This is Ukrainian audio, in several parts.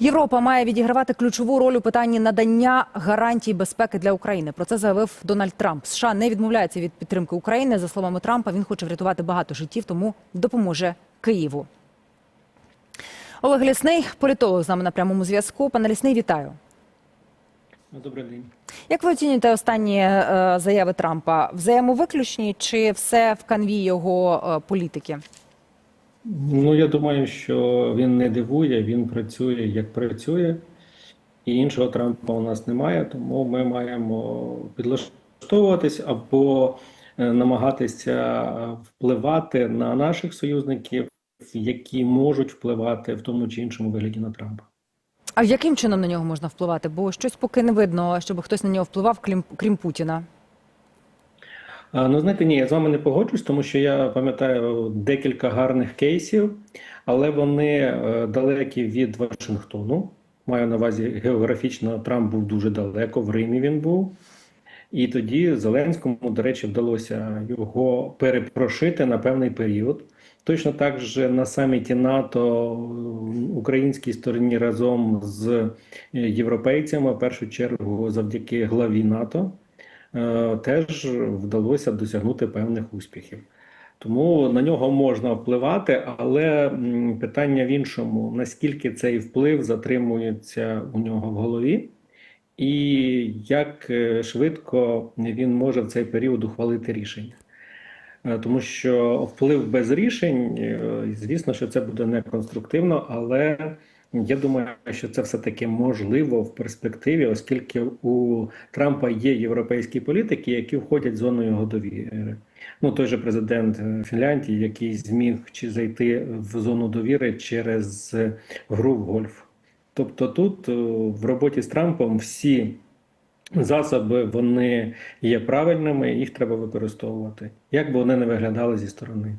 Європа має відігравати ключову роль у питанні надання гарантій безпеки для України. Про це заявив Дональд Трамп. США не відмовляється від підтримки України. За словами Трампа, він хоче врятувати багато життів, тому допоможе Києву. Олег Лісний, політолог з нами на прямому зв'язку. Пане Лісний, вітаю. Добрий день. Як ви оцінюєте останні е, заяви Трампа? Взаємовиключні чи все в канві його е, політики? Ну я думаю, що він не дивує, він працює як працює, і іншого Трампа у нас немає, тому ми маємо підлаштовуватись або е, намагатися впливати на наших союзників, які можуть впливати в тому чи іншому вигляді на Трампа. А яким чином на нього можна впливати? Бо щось поки не видно, щоб хтось на нього впливав, крім, крім Путіна. Ну, знаєте, ні, я з вами не погоджуюсь, тому що я пам'ятаю декілька гарних кейсів, але вони е, далекі від Вашингтону. Маю на увазі географічно, Трамп був дуже далеко, в Римі він був. І тоді Зеленському, до речі, вдалося його перепрошити на певний період. Точно так же на саміті НАТО українській стороні разом з європейцями, в першу чергу, завдяки главі НАТО, е, теж вдалося досягнути певних успіхів. Тому на нього можна впливати, але питання в іншому: наскільки цей вплив затримується у нього в голові, і як е, швидко він може в цей період ухвалити рішення. Е, Тому що вплив без рішень, е, звісно, що це буде неконструктивно, але я думаю, що це все-таки можливо в перспективі, оскільки у Трампа є європейські політики, які входять в зону його довіри. Ну, той же президент е, Фінляндії, який зміг чи зайти в зону довіри через гру в гольф. Тобто тут е, в роботі з Трампом всі засоби вони є правильними, їх треба використовувати, як би вони не виглядали зі сторони.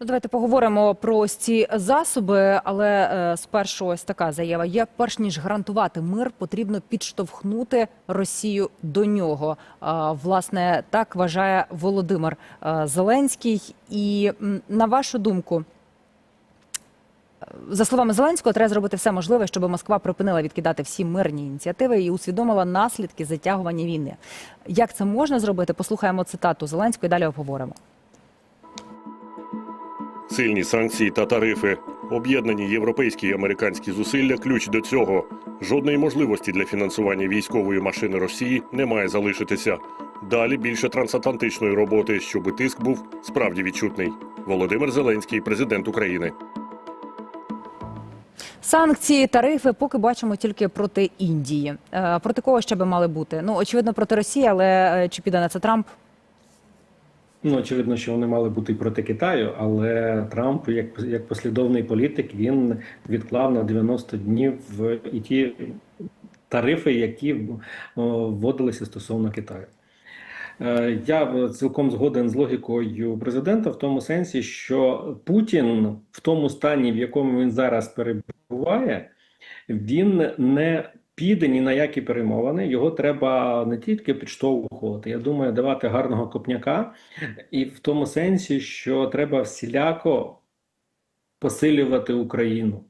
Ну, давайте поговоримо про ось ці засоби, але е, спершу ось така заява. Є перш ніж гарантувати мир, потрібно підштовхнути Росію до нього. Власне, так вважає Володимир е, Зеленський. І на вашу думку, е, за словами Зеленського, треба зробити все можливе, щоб Москва припинила відкидати всі мирні ініціативи і усвідомила наслідки затягування війни. Як це можна зробити? Послухаємо цитату Зеленського і далі обговоримо. Сильні санкції та тарифи, об'єднані європейські і американські зусилля ключ до цього. Жодної можливості для фінансування військової машини Росії не має залишитися. Далі більше трансатлантичної роботи, щоб тиск був справді відчутний. Володимир Зеленський, президент України. Санкції, тарифи поки бачимо тільки проти Індії. Е, Проти кого ще би мали бути? Ну очевидно, проти Росії, але е, чи піде на це Трамп? Ну, очевидно, що вони мали бути проти Китаю, але Трамп, як, як послідовний політик, він відклав на 90 днів і ті тарифи, які вводилися стосовно Китаю. Е, Я цілком згоден з логікою президента в тому сенсі, що Путін в тому стані, в якому він зараз перебуває, він не піде ні на які перемовини. Його треба не тільки підштовхувати, я думаю, давати гарного копняка, і в тому сенсі, що треба всіляко посилювати Україну.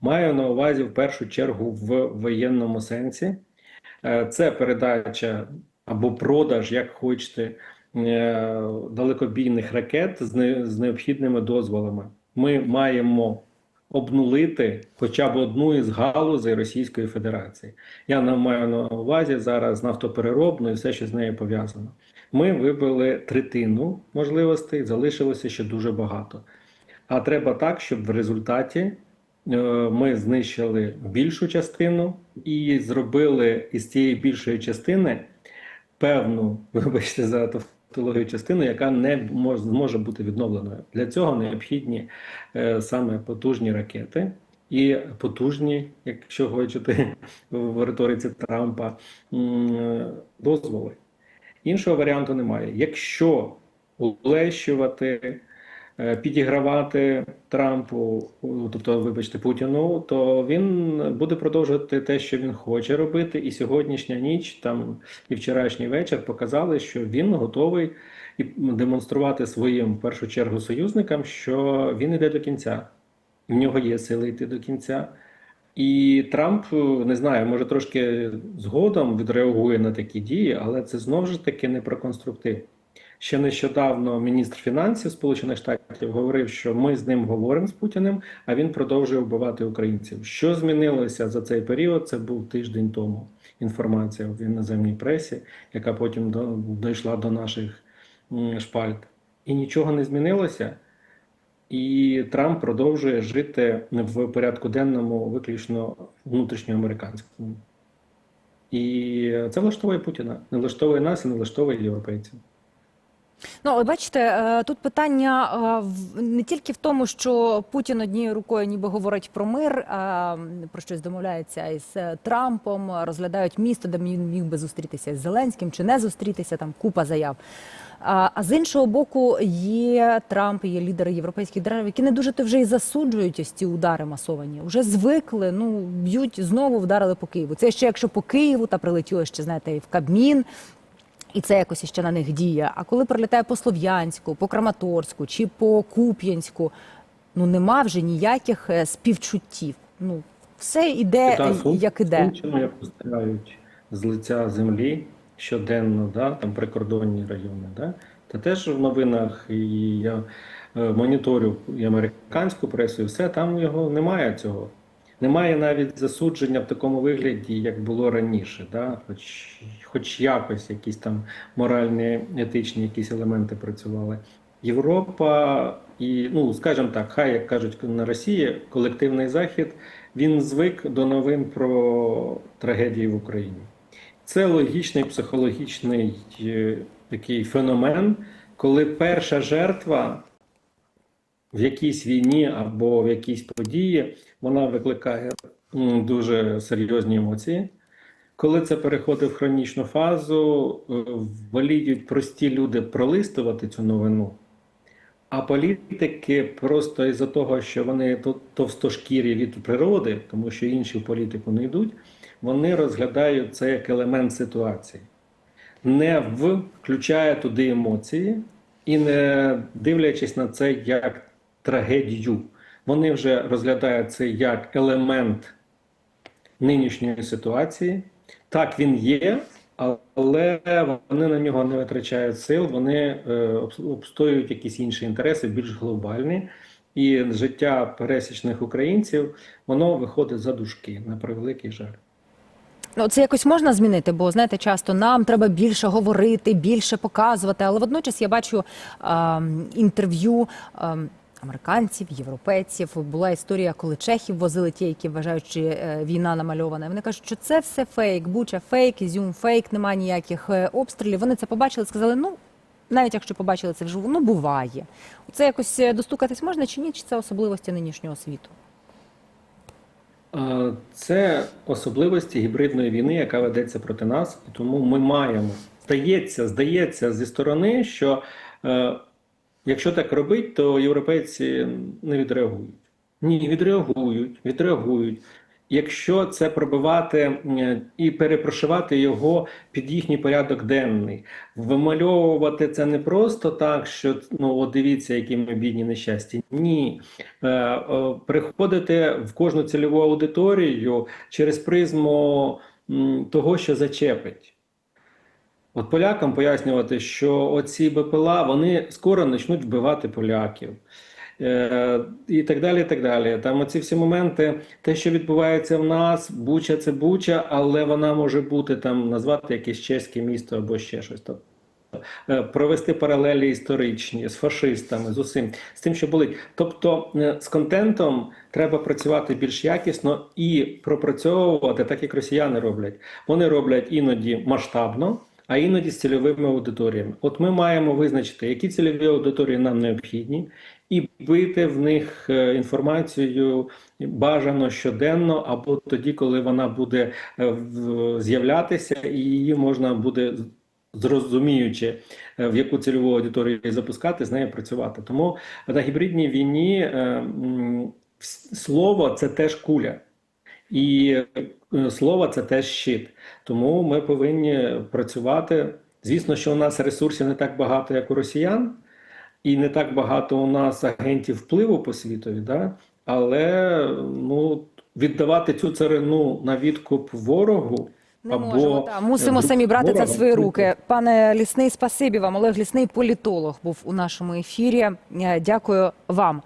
Маю на увазі в першу чергу в воєнному сенсі. Е, Це передача або продаж, як хочете, е, далекобійних ракет з необхідними дозволами. Ми маємо обнулити хоча б одну із галузей Російської Федерації. Я маю на увазі зараз нафтопереробну і все, що з нею пов'язано. Ми вибили третину можливостей, залишилося ще дуже багато. А треба так, щоб в результаті е, ми знищили більшу частину і зробили із цієї більшої частини певну, вибачте за тавтологію, частину, яка не може бути відновленою. Для цього необхідні е, саме потужні ракети і потужні, якщо хочете в риториці Трампа, дозволи. Іншого варіанту немає. Якщо улещувати, підігравати Трампу, тобто, вибачте, Путіну, то він буде продовжувати те, що він хоче робити. І сьогоднішня ніч там і вчорашній вечір показали, що він готовий і демонструвати своїм в першу чергу союзникам, що він йде до кінця, в нього є сили йти до кінця. І Трамп е, не знаю, може трошки згодом відреагує на такі дії, але це знову ж таки не про конструктив. Ще нещодавно міністр фінансів Сполучених Штатів говорив, що ми з ним говоримо з Путіним, а він продовжує вбивати українців. Що змінилося за цей період? Це був тиждень тому. Інформація в іноземній пресі, яка потім дійшла до наших шпальт. І нічого не змінилося. І Трамп продовжує жити в порядку денному виключно внутрішньоамериканському. І це влаштовує Путіна, не влаштовує нас і не влаштовує європейців. Ну, бачите, е, тут питання е, не тільки в тому, що Путін однією рукою ніби говорить про мир, а про щось домовляється із е, Трампом, розглядають місто, де він міг би зустрітися з Зеленським чи не зустрітися, там купа заяв. А з іншого боку, є Трамп, є лідери європейських держав, які не дуже то вже і засуджують ось ці удари масовані. Вже звикли, ну б'ють знову вдарили по Києву. Це ще якщо по Києву та прилетіло ще, знаєте, і в Кабмін. І це якось іще на них діє. А коли прилітає по Слов'янську, по Краматорську чи по Куп'янську, ну нема вже ніяких е, співчуттів. Ну все йде Та, е, як іде. Як постирають з лиця землі щоденно, да, там прикордонні райони. Да? Та теж в новинах і я е, моніторю і американську пресу, і все, там його немає цього. Немає навіть засудження в такому вигляді, як було раніше, да? хоч, хоч якось якісь там моральні, етичні якісь елементи працювали. Європа і, ну, скажімо так, хай як кажуть на Росії, колективний захід, він звик до новин про трагедії в Україні. Це логічний психологічний е, такий феномен, коли перша жертва в якійсь війні або в якійсь події вона викликає дуже серйозні емоції. Коли це переходить в хронічну фазу, е, воліють прості люди пролистувати цю новину, а політики просто із-за того, що вони товстошкірі від природи, тому що інші в політику не йдуть, вони розглядають це як елемент ситуації, не включає туди емоції і не дивлячись на це як трагедію. Вони вже розглядають це як елемент нинішньої ситуації. Так, він є, але вони на нього не витрачають сил, вони е, обстоюють якісь інші інтереси, більш глобальні. І життя пересічних українців воно виходить за дужки, на превеликий жаль. Ну, це якось можна змінити, бо знаєте, часто нам треба більше говорити, більше показувати. Але водночас я бачу ем, інтерв'ю. ем, Американців, європейців була історія, коли чехів возили ті, які вважають, що е, війна намальована. Вони кажуть, що це все фейк, буча фейк, ізюм фейк, немає ніяких е, обстрілів. Вони це побачили, сказали, ну навіть якщо побачили це вживу, ну буває. Це якось е, достукатись можна чи ні? Чи це особливості нинішнього світу? Це особливості гібридної війни, яка ведеться проти нас, і тому ми маємо. Здається, здається зі сторони, що якщо так робить, то європейці не відреагують. Ні, відреагують, відреагують. Якщо це пробивати і перепрошивати його під їхній порядок денний, вимальовувати це не просто так, що ну от дивіться, які ми бідні нещасті. Ні, Е, приходити в кожну цільову аудиторію через призму того, що зачепить. От полякам пояснювати, що оці БПЛА вони скоро почнуть вбивати поляків. Е, і так далі. і так далі. Там оці всі моменти, те, що відбувається в нас, Буча це Буча, але вона може бути там назвати якесь чеське місто або ще щось. Тобто, провести паралелі історичні з фашистами, з усім, з тим, що болить. Тобто е, з контентом треба працювати більш якісно і пропрацьовувати так, як росіяни роблять. Вони роблять іноді масштабно. А іноді з цільовими аудиторіями. От ми маємо визначити, які цільові аудиторії нам необхідні, і бити в них е, інформацію бажано щоденно, або тоді, коли вона буде е, з'являтися, і її можна буде зрозуміючи, е, в яку цільову аудиторію запускати, з нею працювати. Тому на гібридній війні слово це теж куля. І е, слово це теж щит. Тому ми повинні працювати. Звісно, що у нас ресурсів не так багато, як у росіян, і не так багато у нас агентів впливу по світові, да? але ну, віддавати цю царину на відкуп ворогу. Не або можемо, та, мусимо самі брати це в свої руки. Пане Лісний, спасибі вам. Олег Лісний, політолог, був у нашому ефірі. Е, Дякую вам.